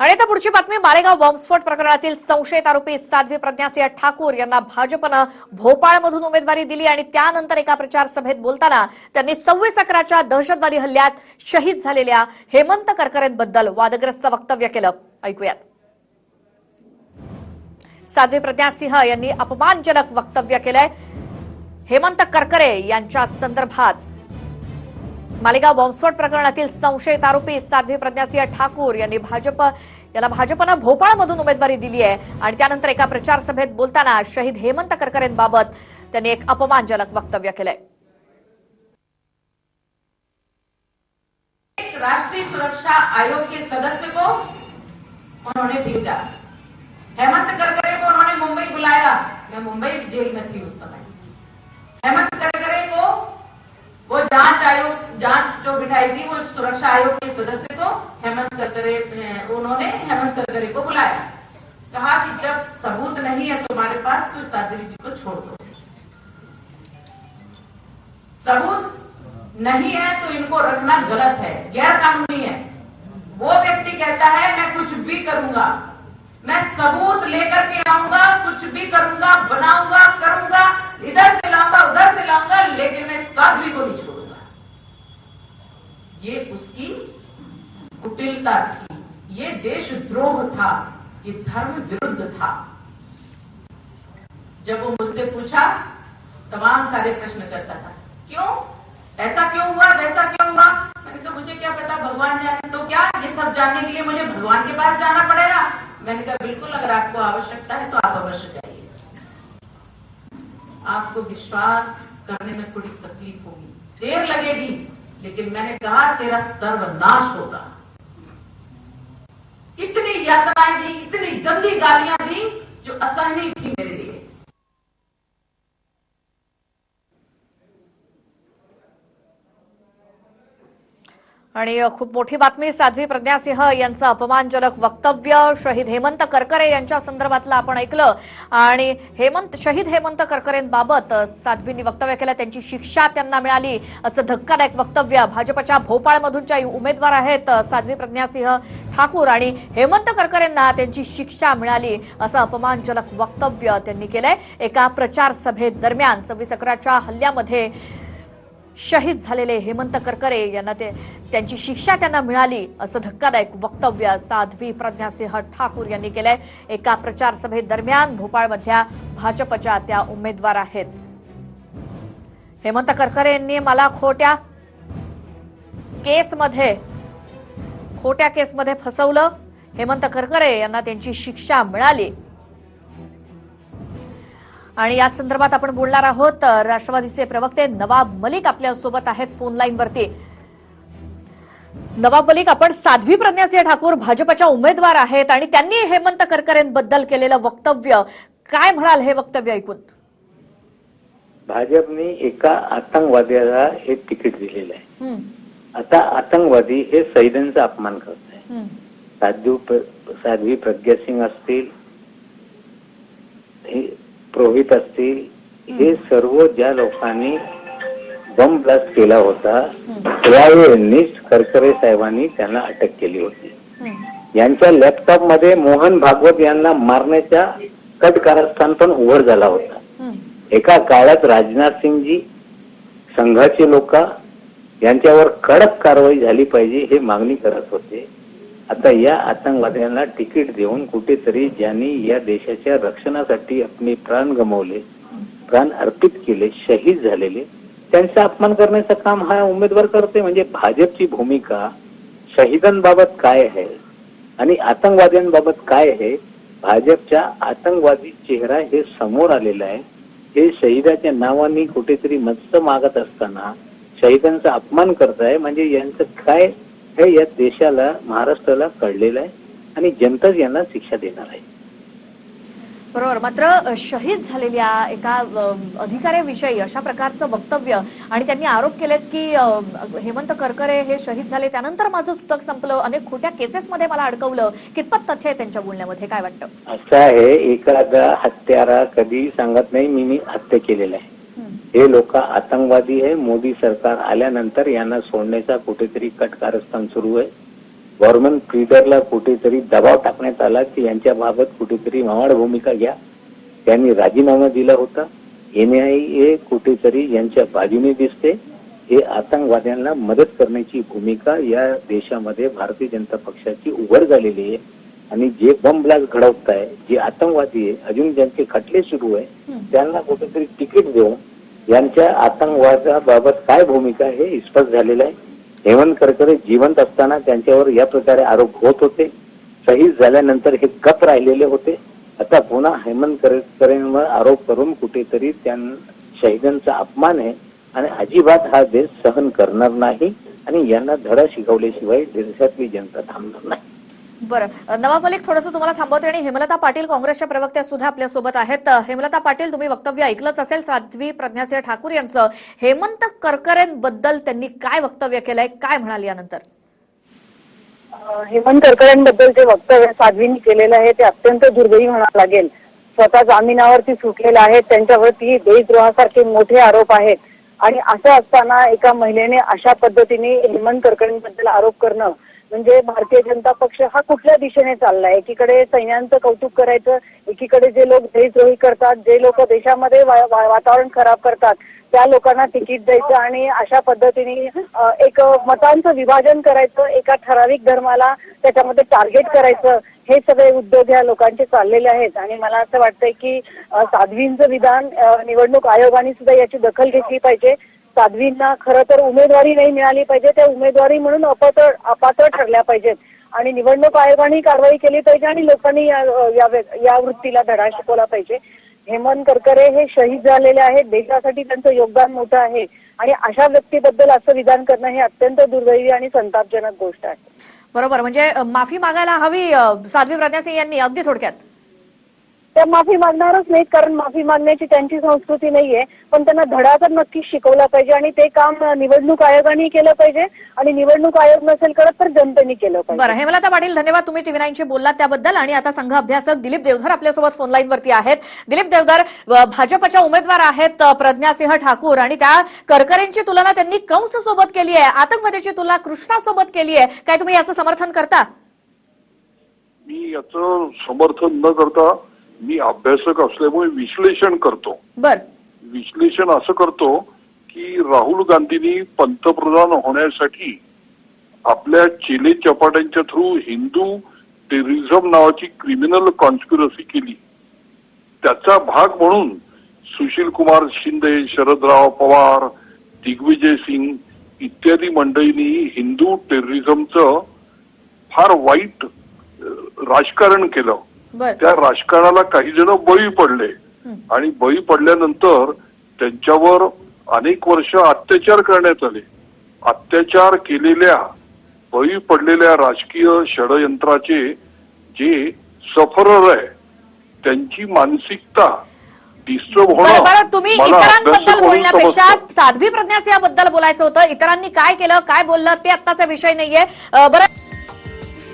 आणि आता पुढची बातमी मालेगाव बॉम्बस्फोट प्रकरणातील संशयित आरोपी साध्वी प्रज्ञासिंह ठाकूर यांना भाजपनं भोपाळमधून उमेदवारी दिली आणि त्यानंतर एका प्रचार सभेत बोलताना त्यांनी सव्वीस अकराच्या दहशतवादी हल्ल्यात शहीद झालेल्या हेमंत करकरेंबद्दल वादग्रस्त वक्तव्य केलं. ऐकूयात. साध्वी प्रज्ञासिंह यांनी अपमानजनक वक्तव्य केलंय. हेमंत करकरे यांच्या संदर्भात मालेगाव बॉम्बस्फोट प्रकरणातील संशयित आरोपी साध्वी प्रज्ञासिंह ठाकूर यांनी भाजप याला भाजपनं भोपाळमधून उमेदवारी दिली आहे. आणि त्यानंतर एका प्रचार सभेत बोलताना शहीद हेमंत करकरेंबाबत त्यांनी एक अपमानजनक वक्तव्य केलंय. राष्ट्रीय सुरक्षा आयोग के सदस्य को उन्होंने भेजा। हेमंत करकरे को उन्होंने मुंबई बुलाया। मैं मुंबई जेल में थी उस समय। हेमंत करकरे वो जाँच आयोग, जाँच जो बिठाई थी, वो सुरक्षा आयोग के सदस्य को हेमंत करकरे उन्होंने हेमंत करकरे को बुलाया। कहा कि जब सबूत नहीं है तुम्हारे पास तो साध्वी जी को छोड़ दो। सबूत नहीं है तो इनको रखना गलत है गैर कानूनी है। वो व्यक्ति कहता है, मैं कुछ भी करूँगा। मैं सबूत लेकर के आऊँगा, कुछ भी करूँगा, बनाऊँगा, करूँगा, इधर से लाऊँगा लेकिन मैं साध्वी को नहीं छोड़ूँगा ये उसकी कुटिलता थी। ये देशद्रोह था, ये धर्म विरुद्ध था। जब वो मुझसे पूछा, तमाम सारे प्रश्न करता था, क्यों? ऐसा क्यों हुआ? वैसा क्यों हुआ? मैंने कहा, मुझे क्या पता, भगवान जाने तो क्या? ये सब जानने के लिए मुझे भगवान के पास जाना पड़ेगा। मैंने कहा, बिल्कुल, अगर आपको आवश्यकता है तो आप अवश्य जाइए। आपको विश्वास करने में थोड़ी तकलीफ़ होगी। देर लगेगी, लेकिन मैंने कहा, तेरा सर्वनाश होगा। इतनी यातनाएं दी इतनी गंदी गालियां दी जो असहनीय थी मेरे आणि खूप मोठी बातमी साध्वी प्रज्ञासिंह यांचं अपमानजनक वक्तव्य शहीद हेमंत करकरे यांच्या संदर्भातलं आपण ऐकलं. आणि हेमंत शहीद हेमंत करकरेंबाबत साध्वींनी वक्तव्य केलं त्यांची शिक्षा त्यांना मिळाली. असं धक्कादायक वक्तव्य भाजपच्या भोपाळमधूनच्या उमेदवार आहेत साध्वी प्रज्ञासिंह ठाकूर आणि हेमंत करकरेंना त्यांची शिक्षा मिळाली असं अपमानजनक वक्तव्य त्यांनी केलंय. एका प्रचार सभेत दरम्यान सव्वीस अकराच्या हल्ल्यामध्ये शहीद झालेले हेमंत करकरे यांना ते त्यांची शिक्षा त्यांना मिळाली असं धक्कादायक वक्तव्य साध्वी प्रज्ञासिंह ठाकूर यांनी केलंय. एका प्रचार सभेदरम्यान भोपाळमधल्या भाजपच्या त्या उमेदवार आहेत. हेमंत करकरे यांनी मला खोट्या केसमध्ये खोट्या केसमध्ये फसवलं. हेमंत करकरे यांना त्यांची शिक्षा मिळाली. आणि या संदर्भात आपण बोलणार आहोत राष्ट्रवादीचे प्रवक्ते नवाब मलिक आपल्यासोबत आहेत फोन लाईन वरती. नवाब मलिक आपण साध्वी प्रज्ञासिंह ठाकूर भाजपच्या उमेदवार आहेत आणि त्यांनी हेमंत करकरेंबद्दल केलेलं वक्तव्य. काय म्हणाल हे वक्तव्य ऐकून? भाजपने एका आतंकवाद्याला हे तिकीट दिलेलं आहे. आता आतंकवादी हे शहीदांचा अपमान करत आहे हम्म, साधू प्र- साध्वी प्रज्ञासिंग असतील हे पुरोहित असतील हे. सर्व ज्या लोकांनी बॉम्ब ब्लास्ट केला होता त्यावेळेस करकरे साहेबांनी त्यांना अटक केली होती. यांच्या लॅपटॉपमध्ये मोहन भागवत यांना मारण्याचा कट कारस्थान पण उघड झाला होता. एका काळात राजनाथ सिंगजी संघाचे लोक यांच्यावर कडक कारवाई झाली पाहिजे हे मागणी करत होते. आता या आतंकवाद्यांना तिकीट देऊन कुठेतरी ज्यांनी या देशाच्या रक्षणासाठी आपले प्राण गमावले प्राण अर्पित केले शहीद झालेले त्यांचा अपमान करण्याचं काम हा उमेदवार करते म्हणजे भाजपची भूमिका शहीदांबाबत काय आहे आणि आतंकवाद्यांबाबत काय आहे? भाजपच्या आतंकवादी चेहरा हे समोर आलेला आहे. हे शहीदाच्या नावाने कुठेतरी मस्त मागत असताना शहीदांचा अपमान करताय. म्हणजे यांचं काय हे या देशाला महाराष्ट्राला कळलेलं आहे आणि जनताच यांना शिक्षा देणार आहे. बरोबर. मात्र शहीद झालेल्या एका अधिकाऱ्याविषयी अशा प्रकारचं वक्तव्य आणि त्यांनी आरोप केलेत की हेमंत करकरे हे शहीद झाले त्यानंतर माझं सुतक संपलं अनेक खोट्या केसेसमध्ये मला अडकवलं. कितपत तथ्य आहे त्यांच्या बोलण्यामध्ये? काय वाटतं? असं आहे एखादा हत्यारा कधी सांगत नाही मी मी हत्या केलेलं आहे. हे लोक आतंकवादी आहे. मोदी सरकार आल्यानंतर यांना सोडण्याचा कुठेतरी कट कारस्थान सुरू आहे. गव्हर्नमेंट फ्रीडरला कुठेतरी दबाव टाकण्यात आला की यांच्या बाबत कुठेतरी मावळ भूमिका घ्या. त्यांनी राजीनामा दिला होता. एनआयए कुठेतरी यांच्या बाजूने दिसते. हे आतंकवाद्यांना मदत करण्याची भूमिका या देशामध्ये भारतीय जनता पक्षाची उघड झालेली आहे. आणि जे बम ब्लास्ट घडवत आहे जे आतंकवादी आहे अजून ज्यांचे खटले सुरू आहे. त्यांना कुठेतरी तिकीट देऊन यांच्या आतंकवादाबाबत काय भूमिका हे स्पष्ट झालेलं आहे. हेमंत करकरे जिवंत असताना त्यांच्यावर या प्रकारे आरोप होत होते. शहीद झाल्यानंतर हे गप राहिलेले होते. आता पुन्हा हेमंत करकरेंवर आरोप करून कुठेतरी त्यां शहीदांचा अपमान आहे आणि अजिबात हा देश सहन करणार नाही आणि यांना धडा शिकवल्याशिवाय देशातली जनता थांबणार नाही. बरं. नवा मलिक थोडंसं तुम्हाला थांबवते आणि हेमलता पाटील काँग्रेसच्या प्रवक्त्या सुद्धा आपल्यासोबत आहेत हेमलता पाटील तुम्ही वक्तव्य ऐकलंच असेल साध्वी प्रज्ञासिंह ठाकूर यांचं. हेमंत करकरेंबद्दल त्यांनी काय वक्तव्य केलंय? काय म्हणाल यानंतर? हेमंत करकरेंबद्दल जे वक्तव्य साध्वींनी केलेलं आहे ते अत्यंत दुर्दैवी म्हणावं लागेल. स्वतः जामिनावरती सुटलेले आहेत त्यांच्यावरती देशद्रोहासारखे मोठे आरोप आहेत. आणि असं असताना एका महिलेने अशा पद्धतीने हेमंत करकरेंबद्दल आरोप करणं म्हणजे भारतीय जनता पक्ष हा कुठल्या दिशेने चाललाय? एकीकडे सैन्यांचं कौतुक करायचं एकीकडे जे लोक देशद्रोही करतात जे लोक देशामध्ये वा- वा- वातावरण खराब करतात त्या लोकांना तिकीट द्यायचं आणि अशा पद्धतीने एक मतांचं विभाजन करायचं एका ठराविक धर्माला त्याच्यामध्ये टार्गेट करायचं हे सगळे उद्योग या लोकांचे चाललेले आहेत. आणि मला असं वाटतंय की साध्वींचं विधान निवडणूक आयोगाने सुद्धा याची दखल घेतली पाहिजे. साध्वींना खरं तर उमेदवारी नाही मिळाली पाहिजे त्या उमेदवारी म्हणून अपात्र अपात्र ठरल्या पाहिजेत. आणि निवडणूक आयोगाने कारवाई केली पाहिजे आणि लोकांनी या या- या वृत्तीला धडा शिकवला पाहिजे. हेमंत करकरे हे शहीद झालेले आहेत देशासाठी त्यांचं योगदान मोठं आहे. आणि अशा व्यक्तीबद्दल असं विधान करणं हे अत्यंत दुर्दैवी आणि संतापजनक गोष्ट आहे. बरोबर म्हणजे माफी मागायला हवी साध्वी प्रज्ञा सिंह यांनी अगदी थोडक्यात. त्या माफी मागणारच नाहीत कारण माफी मागण्याची त्यांची संस्कृती नाहीये. पण त्यांना धडा तर नक्कीच शिकवला पाहिजे आणि ते काम निवडणूक आयोगाने केलं पाहिजे. आणि निवडणूक आयोग नसेल करत तर जनतेने केलं बरं पाहिजे हेमलता पाटील धन्यवाद. तुम्ही टीव्ही नाईनशी बोललात त्याबद्दल. आणि आता संघ अभ्यासक दिलीप देवधर आपल्यासोबत फोन लाईनवरती आहेत. दिलीप देवधर भाजपच्या उमेदवार आहेत प्रज्ञासिंह ठाकूर. आणि त्या करकरेंची तुलना त्यांनी कंस सोबत केली आहे आतंकवाद्याची तुलना कृष्णासोबत केली आहे. काय तुम्ही याचं समर्थन करता? मी याचं समर्थन न करता मी अभ्यासक असल्यामुळे विश्लेषण करतो. बर. विश्लेषण असं करतो की राहुल गांधींनी पंतप्रधान होण्यासाठी आपल्या चिले चपाट्यांच्या थ्रू हिंदू टेररिझम नावाची क्रिमिनल कॉन्स्पिरसी केली. त्याचा भाग म्हणून सुशील कुमार शिंदे शरदराव पवार दिग्विजय सिंग इत्यादी मंडळींनी हिंदू टेररिझमचं फार वाईट राजकारण केलं. त्या राजकारणाला काही जण बळी पडले. आणि बळी पडल्यानंतर त्यांच्यावर अनेक वर्ष अत्याचार करण्यात आले. अत्याचार केलेल्या बळी पडलेल्या राजकीय षडयंत्राचे जे सफरर आहे त्यांची मानसिकता तुम्ही इतरांबद्दल बोलण्यापेक्षा. साध्वी प्रज्ञासिंहाबद्दल बोलायचं होतं. इतरांनी काय केलं काय बोललं ते आत्ताचा विषय नाहीये. बरं